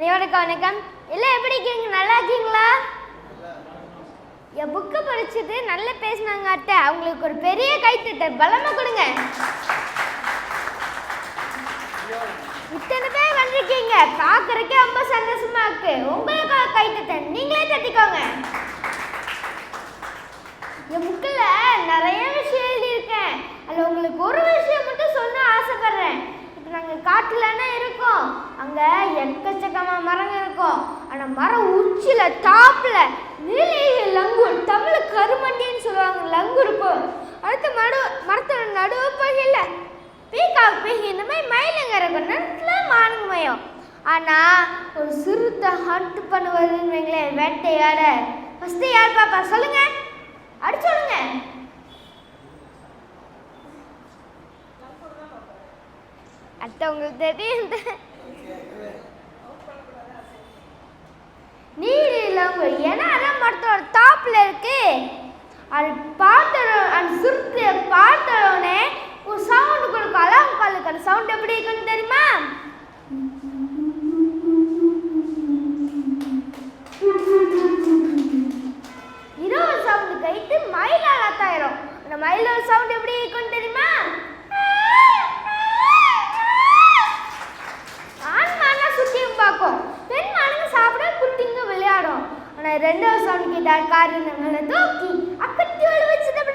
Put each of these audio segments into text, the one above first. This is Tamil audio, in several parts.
வணக்கம் வணக்கம். எல்லாம் எப்படி இருக்கீங்க? நல்லா இருக்கீங்களா? என் புக்கை படிச்சுட்டு நல்லா பேசினாங்க அத்தை. அவங்களுக்கு ஒரு பெரிய கைத்தட்ட. பலமா கொடுங்க. இத்தனை பேர் வந்திருக்கீங்க. பார்க்கறதுக்கே ரொம்ப சந்தோஷமா இருக்கு. உங்களுக்கு கைத்தட்ட. நீங்களே தட்டிக்கோங்க. என் புக்கில் நிறைய விஷயம் எழுதியிருக்கேன். அதில் உங்களுக்கு ஒரு விஷயம் மட்டும் சொல்ல ஆசைப்படுறேன். காட்டுலன்னா இருக்கும். அங்கே எக்கச்சக்கமாக மரங்க இருக்கும். ஆனால் மரம் உச்சியில் டாப்பில் நீலகிரி லங்கூர் தமிழ் கருமட்டின்னு சொல்லுவாங்க லங்கு இருக்கும் அடுத்த மடு மரத்தோட நடுவு பகுதியில் பீகாக் பீகி இந்த மாதிரி மயிலுங்க இருக்கும் நல்ல மானுங்க மயம். ஆனால் ஒரு சிறுத்தை ஹண்ட் பண்ணுவதுன்னு வைங்களேன் வேட்டையாட. ஃபஸ்ட்டு யார் பாப்பா சொல்லுங்கள் அடிச்சு சொல்லுங்கள் அடுத்தவங்களுக்கு தெரியுது தெரியும் நீர் இல்லாம ஏன்னா அதான் மரத்தோட டாப்ல இருக்கு. அது பார்த்த அந்த சுருட்டு ரெண்டாவது சவுண்ட் கேட்டா காரணங்களை தூக்கி அக்கத்தி ஒளி வச்சு டப்பு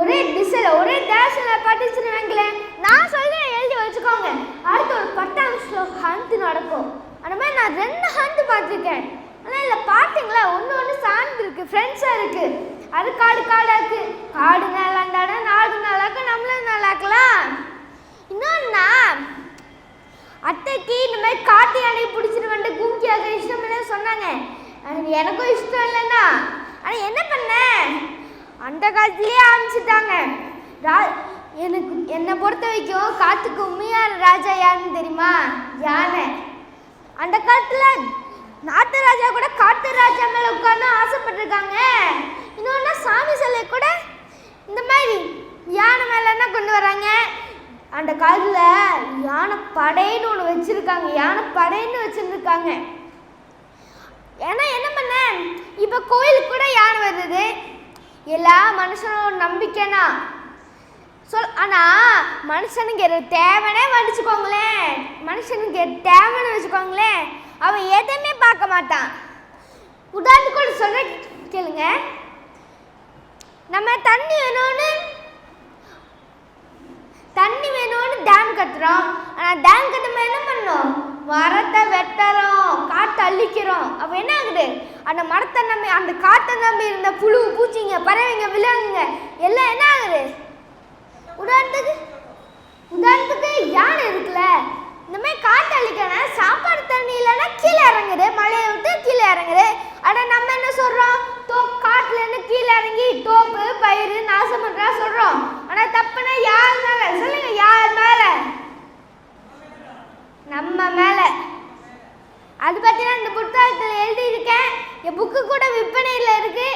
ஒரே டிசைல ஒரே டேஷில் நான் சொல்றேன் எழுதி வச்சுக்கோங்க. அடுத்து ஒரு பத்தாம் ஸ்லோக் ஹந்து நடக்கும். அந்த மாதிரி நான் ரெண்டு ஹந்து பார்த்துருக்கேன். ஆனால் இல்லை பார்த்தீங்களா? ஒன்று ஒன்று சார்ந்து இருக்கு ஃப்ரெண்ட்ஸாக இருக்கு. அது காடு காடாக இருக்கு. காடு நல்லாண்டாடா நாடு நல்லாக்க நம்மளும் நல்லாக்கலாம் இன்னொன்னா அத்தைக்கு இந்த மாதிரி காட்டு யானை பிடிச்சிட்டு வந்துட்டு கும்கியாக இஷ்டம் சொன்னாங்க? எனக்கும் இஷ்டம் இல்லைன்னா ஆனால் என்ன பண்ணேன் அந்த காலத்துலேயே ஆரம்பிச்சிட்டாங்க. ரா எனக்கு என்னை பொறுத்த வரைக்கும் காற்றுக்கு உண்மையான ராஜா யாருன்னு தெரியுமா? யானை. அந்த காலத்தில் நாட்டு ராஜா கூட காட்டு ராஜா மேலே உட்கார்ந்து ஆசைப்பட்டிருக்காங்க. இன்னொன்று சாமி சிலை கூட இந்த மாதிரி யானை மேலேன்னா கொண்டு வராங்க? அந்த காலத்தில் யானை படைன்னு ஒன்று வச்சுருக்காங்க. யானை படைன்னு வச்சுருந்துருக்காங்க. ஏன்னா என்ன பண்ண? இப்போ கோயிலுக்கு கூட யானை வருது? எல்லா மனுஷனோட நம்பிக்கைனா சொல் ஆனால் மனுஷனுக்கு எது வடிச்சுக்கோங்களேன் மனுஷனுக்கு எது தேவைன்னு வச்சுக்கோங்களேன். அவன் எதையுமே பார்க்க மாட்டான். உதாரணத்துக்கு கூட சொல்ல கேளுங்க. நம்ம தண்ணி வேணும்னு தண்ணி வேணும்னு டேம் கட்டுறோம். ஆனால் டேம் கட்டும்போது என்ன பண்ணோம் மரத்தை வெட்ட அழிக்கிறோம் அப்போ என்ன ஆகுது? அந்த மரத்தை நம்பி அந்த காட்டை நம்பி இருந்த புழு பூச்சிங்க பறவைங்க விலங்குங்க எல்லாம் என்ன ஆகுது? உதாரணத்துக்கு உதாரணத்துக்கு யானை இருக்குல்ல இந்த மாதிரி காட்டு அழிக்கணும் சாப்பாடு தண்ணி இல்லைன்னா கீழே இறங்குது. மழையை விட்டு கீழே இறங்குது. ஆனால் நம்ம என்ன சொல்கிறோம் தோ காட்டுலேருந்து கீழே இறங்கி தோப்பு பயிர் நாசம் பண்ணுறா சொல்கிறோம் ஆனால் தப்புனா யார் மேலே? சொல்லுங்கள் யார் மேலே? நம்ம மேலே. அது பற்றி நான் இந்த புத்தகத்தில் எழுதியிருக்கேன். என் புக்கு கூட விற்பனையில் இருக்குது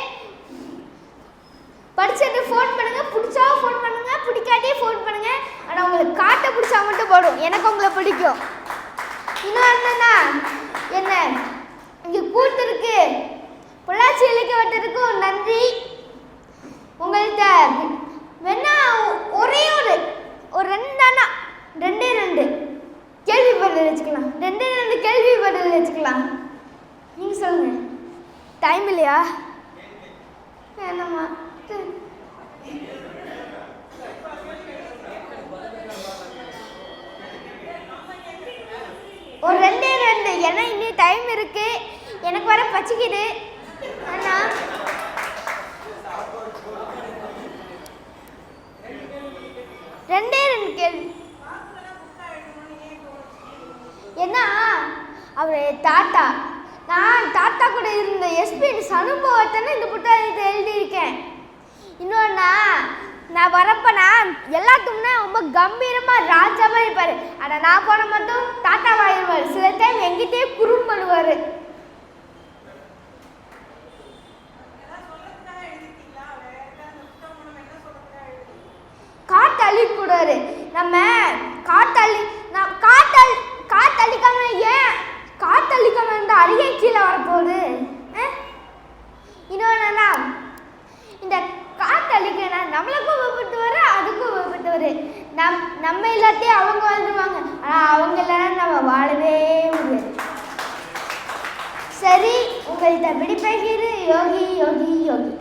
படிச்சுட்டு ஃபோன் பண்ணுங்க. பிடிச்சா ஃபோன் பண்ணுங்க. பிடிக்காட்டியே ஃபோன் பண்ணுங்க. ஆனால் உங்களுக்கு காட்ட பிடிச்சா மட்டும் போடும் எனக்கு உங்களை பிடிக்கும். இன்னும் என்னன்னா என்ன? இங்கே கூட்டு இருக்கு. பொள்ளாச்சி இலக்கிய வட்டத்துக்கும் நன்றி உங்கள்கிட்ட வேணா ஒரே ஒரு ஒரு ரெண்டு அண்ணா ரெண்டே ரெண்டு கேள்வி பதில் வச்சுக்கலாம் ரெண்டே ரெண்டு கேள்வி பதில் வச்சுக்கலாம் நீங்கள் சொல்லுங்கள் டைம் இல்லையா? வேணாமா. ஒரு ரெண்டே ரெண்டு. ஏன்னா இன்னும் டைம் இருக்கு. எனக்கு வர பச்சிக்குது அண்ணா ரெண்டே ரெண்டு கேள்வி. என்ன? அவர் தாத்தா. நான் தாத்தா கூட இருந்த எஸ்பிஎன்ஸ் அனுபவத்தை இந்த புத்தகத்தை எழுதியிருக்கேன். இன்னொன்னா நான் வரப்ப நான் எல்லாத்துக்குமே ரொம்ப கம்பீரமாக ராஜாவா இருப்பார். ஆனால் நான் போன மட்டும் தாத்தாவாயிருவார் சில டைம் எங்கிட்டே குறும் பண்ணுவார். கூடாரு நம்ம காத்தள்ளி நான் காத்தள்ளி காத்தள்ளிக்காம ஏன் காத்தளிக்க வேண்டாம் அருகே கீழே வரப்போகுது. இன்னொன்று என்ன இந்த காத்தளிக்கனா நம்மளுக்கும் விபத்து வரும் அதுக்கும் விபத்து வரும் நம் நம்ம இல்லாத்தையும் அவங்க வந்துடுவாங்க ஆனால் அவங்க இல்லைன்னா நம்ம வாழவே முடியாது. சரி உங்கள்கிட்ட விடுபெறுகிற யோகி யோகி யோகி.